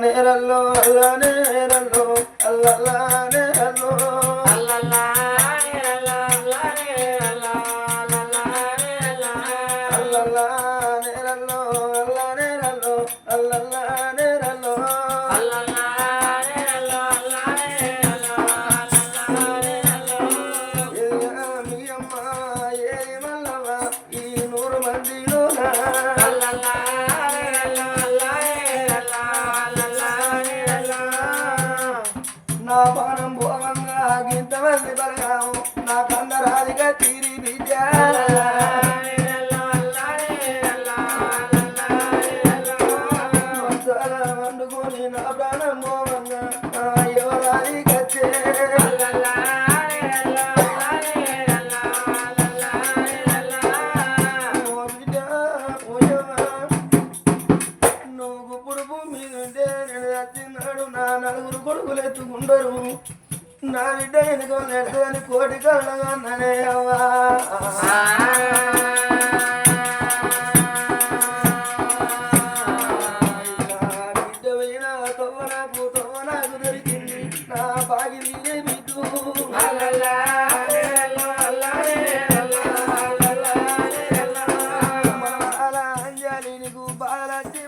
నేరల్లో అల్ల నేరల్లో అల్లల్లా రాధిగా తీరి విద్య అప్పుతో నాకు దొరికింది నా బాగిలి నీకు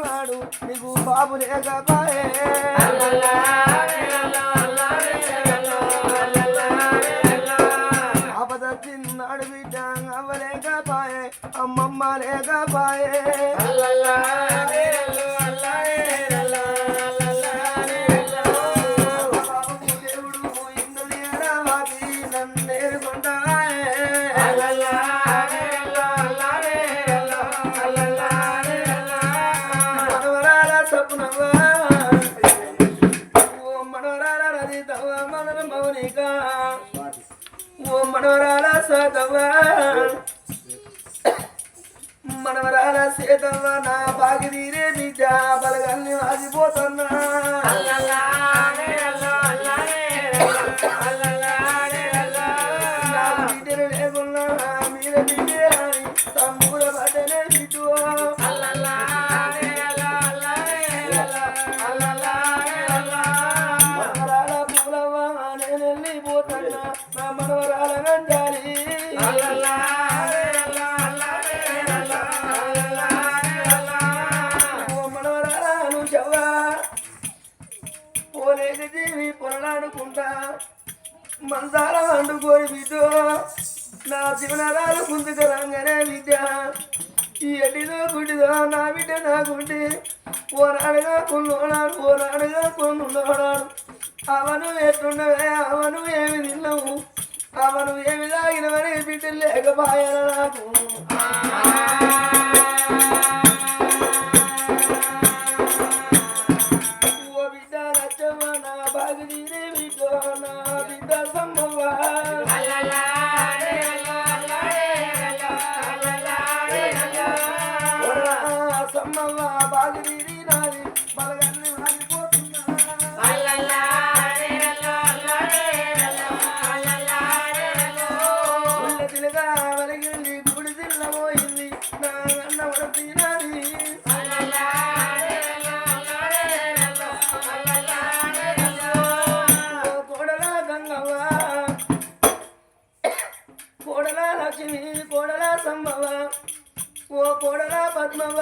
వాడు నీకు బాబు సాగిరే బిడ్డ బలగల్ని ఆగిపోతున్నా Allah శివనారాలు ముందుకు రాగానే విద్య. ఈ ఎడ్డిదో గుడిదో నా బిడ్డ నా గుడ్డి ఓనాడుగా కొన్నోడాడు ఓనాడుగా కొన్నుండోడాడు. అవను ఎట్లుండవే అవను ఏమి తిన్నావు అవను ఏమి తాగినవని బిడ్డ లేకపాయన నాకు. పద్మవ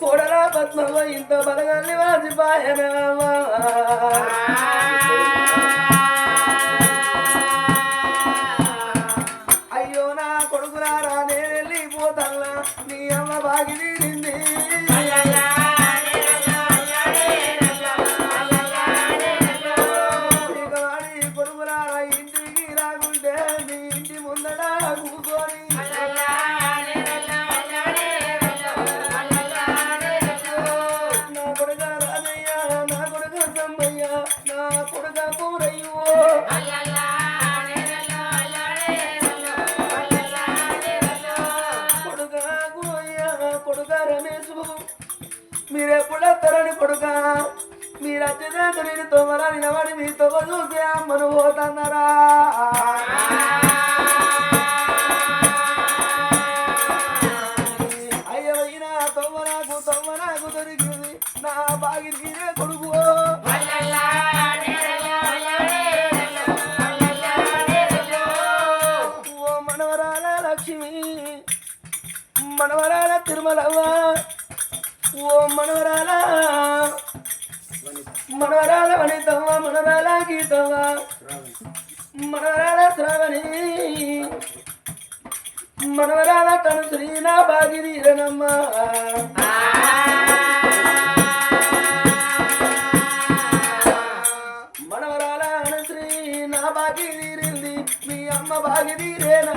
కోడలా పద్మవ ఇంత బలగాన్ని వాసిపాయనవా బాగిరికినే కొడుకు నా బాగి తీరింది మీ అమ్మ బాగి తీరేనా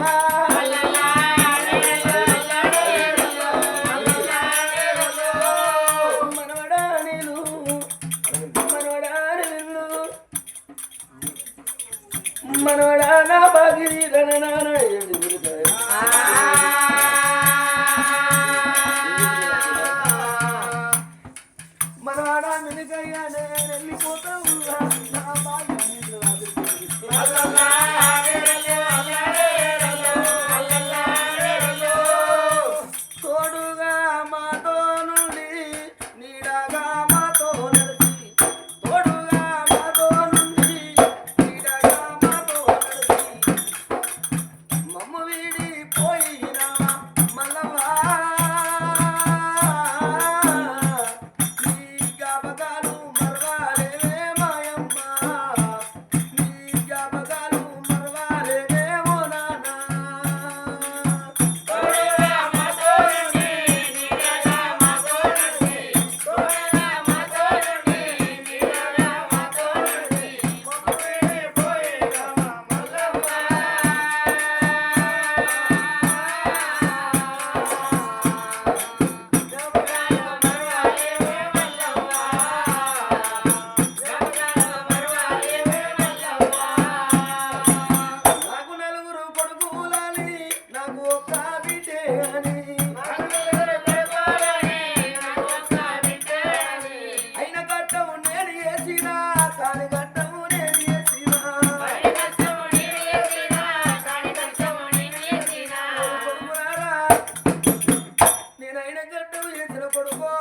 నేను గడ్డు చేసిన కొడుకో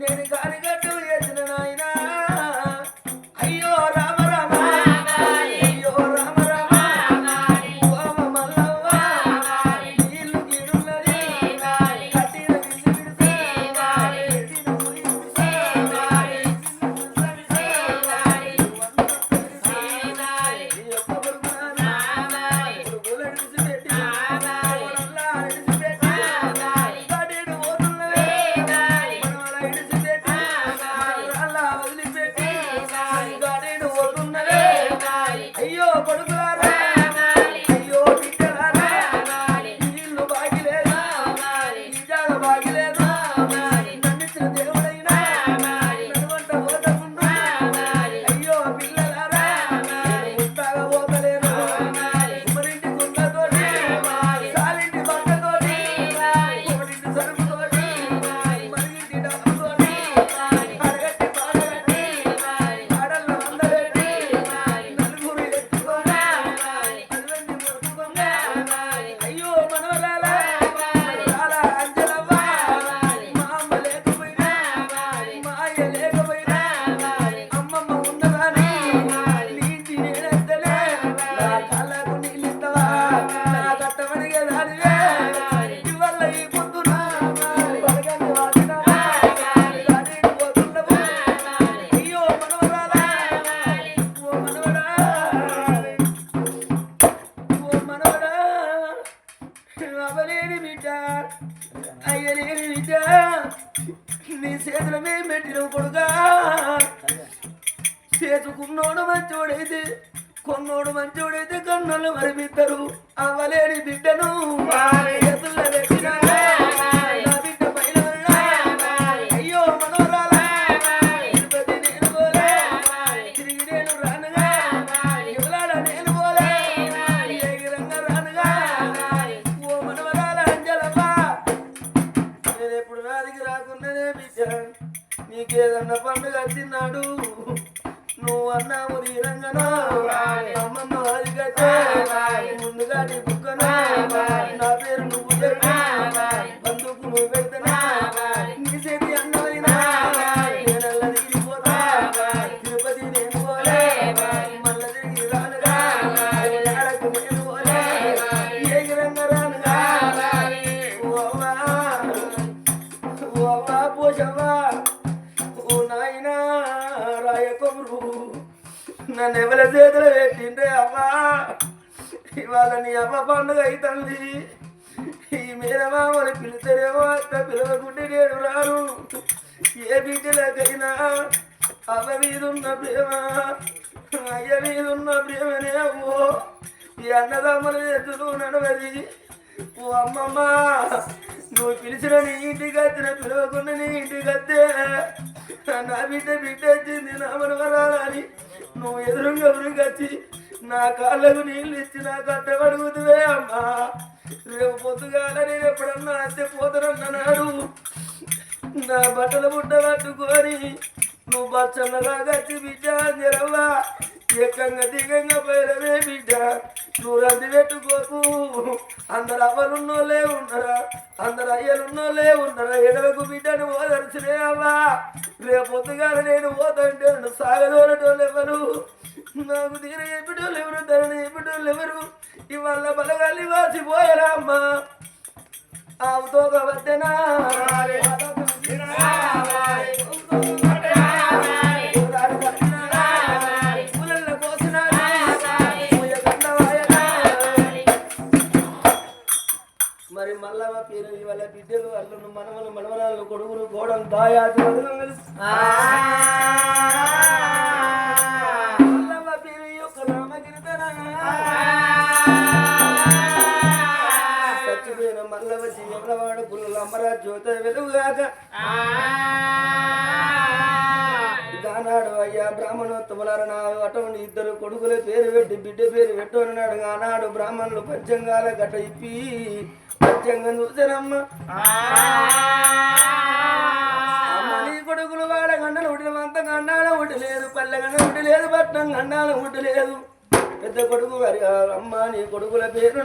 నేను ముసలోడు మంచోడైతే కొన్నోడు మంచోడైతే కన్నులు మరిపిద్దరు అవలేని బిడ్డను ఎదురు పండుగ అవుతుంది ఈ మేనమామని పిలిచారేమో అంత పిలవకుంటే నేను రాను. ఏ బిడ్డలకైనా అవ్వ మీదున్న ప్రేమ అయ్య మీదున్న ప్రేమనే అమ్మో ఈ అన్నదమ్ముల ఎద్దులు నడవది. ఓ అమ్మమ్మ నువ్వు పిలిచిన నీ ఇంటికి వచ్చిన పిలవకుండా నీ ఇంటికి వస్తే నా బిడ్డ బిడ్డ వచ్చింది నా మనవరాలని నువ్వు ఎదురుగా ఎదురుగా వచ్చి నా కాళ్ళకు నీళ్ళు ఇచ్చి నా కట్టబడుగుతువే అమ్మా. రేపు పొద్దుగాల నేను ఎప్పుడన్నా అత్తే పోతానన్నాడు. నా బట్టల బుట్ట పట్టుకొని నువ్వు బచ్చన్నగా గచ్చి బిడ్డ జరవ్వా ఎక్కంగా దిగంగా పోయినవే బిడ్డ నువ్వు రంది పెట్టుకోకు. అందరు అవ్వలున్నోళ్ళే ఉండరా. అందరు అయ్యలున్నోళ్ళే ఉండరా. ఎడవకు బిడ్డను ఓదర్చులే అవ్వా. రేపు పొద్దుగాల నేను పోతుంటే సాగదోరటోళ్ళు ఎవరు? నాకు తీర ఎప్పుడోళ్ళు ఎవరు? ధరని ఎప్పుడోళ్ళు ఎవరు? ఇవాళ బలగాలి వాసిపోయారా అమ్మా. ఆవుతో వద్దనా? ఇవాళ బిడ్డలు అల్లును మనవలు మనవరాలు కొడుకులు గోడలు దాయాది చచ్చిపోయిన మల్లవ జీవనవాడ పుల్ల అమ్మరా జ్యోత వెలుగుగాక. గానాడు అయ్యా బ్రాహ్మణోత్తములార నా అటువంటి ఇద్దరు కొడుకుల పేరు పెట్టి బిడ్డ పేరు పెట్టు అన్నాడు. ఆనాడు బ్రాహ్మణులు పంచంగాల గట్ట ఇప్పి పంచంగం చూసారమ్మ అమ్మ నీ కొడుకులు వాడ గండలు ఉడిన అంత గండాల ఉడి లేదు పల్లె గండ ఉడి లేదు పట్నం గండాల ఉడి లేదు పెద్ద కొడుకు గారి అమ్మ నీ కొడుకుల పేరు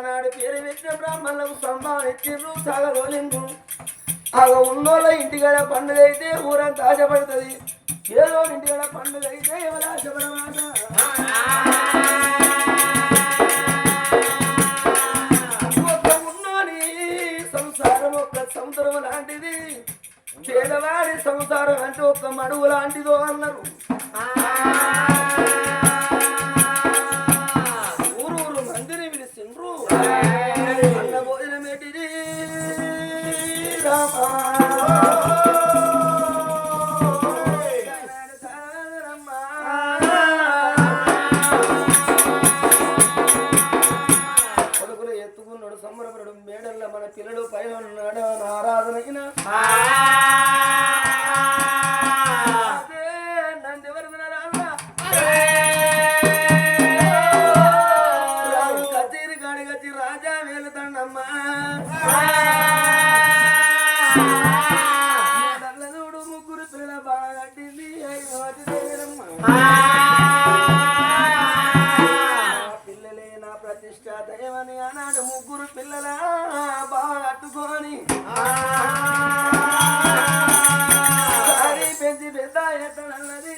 ఆనాడు పేరు పెట్టిన బ్రాహ్మణులకు సంభావన ఇచ్చిండ్రు సాగరోలిండ్రు. ఆ ఉన్నోళ్ళ ఇంటికాడ పండుగ అయితే ఊరంతా ఆశపడుతుంది. ఏదో ఇంటికాడ పండుగ అయితే ఎవరు ఆశపడమాట? ఉన్నోని సంసారం ఒక సముద్రం లాంటిది. పేదవాడి సంసారం అంటే ఒక మడుగు లాంటిదో అన్నారు. Yeah. అని అన్నాడు ముగ్గురు పిల్లల బాగా కట్టుకొని. పెంచి పెద్ద ఎత్తనన్నది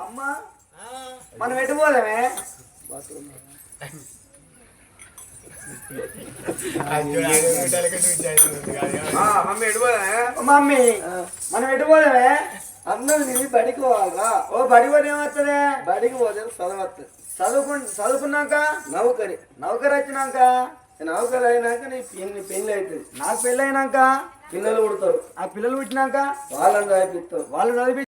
అమ్మ మనం ఎటు పోదామే మమ్మీ ఎటు పోదా మమ్మీ మనం ఎటు పోదామే అన్నం తిని బడికి పోవాలా ఓ బడి పోతే ఏమవుతుంది బడికి పోతే చదవస్తుంది చదువుకు చదువుకున్నాక నౌకరి నౌకరి వచ్చినాక నౌకరి అయినాక నీ పెళ్లి పెళ్లి అవుతుంది నాకు పెళ్లి అయినాక పిల్లలు పుడతారు. ఆ పిల్లలు పుట్టినాక వాళ్ళని చదివిస్తారు వాళ్ళు చదివి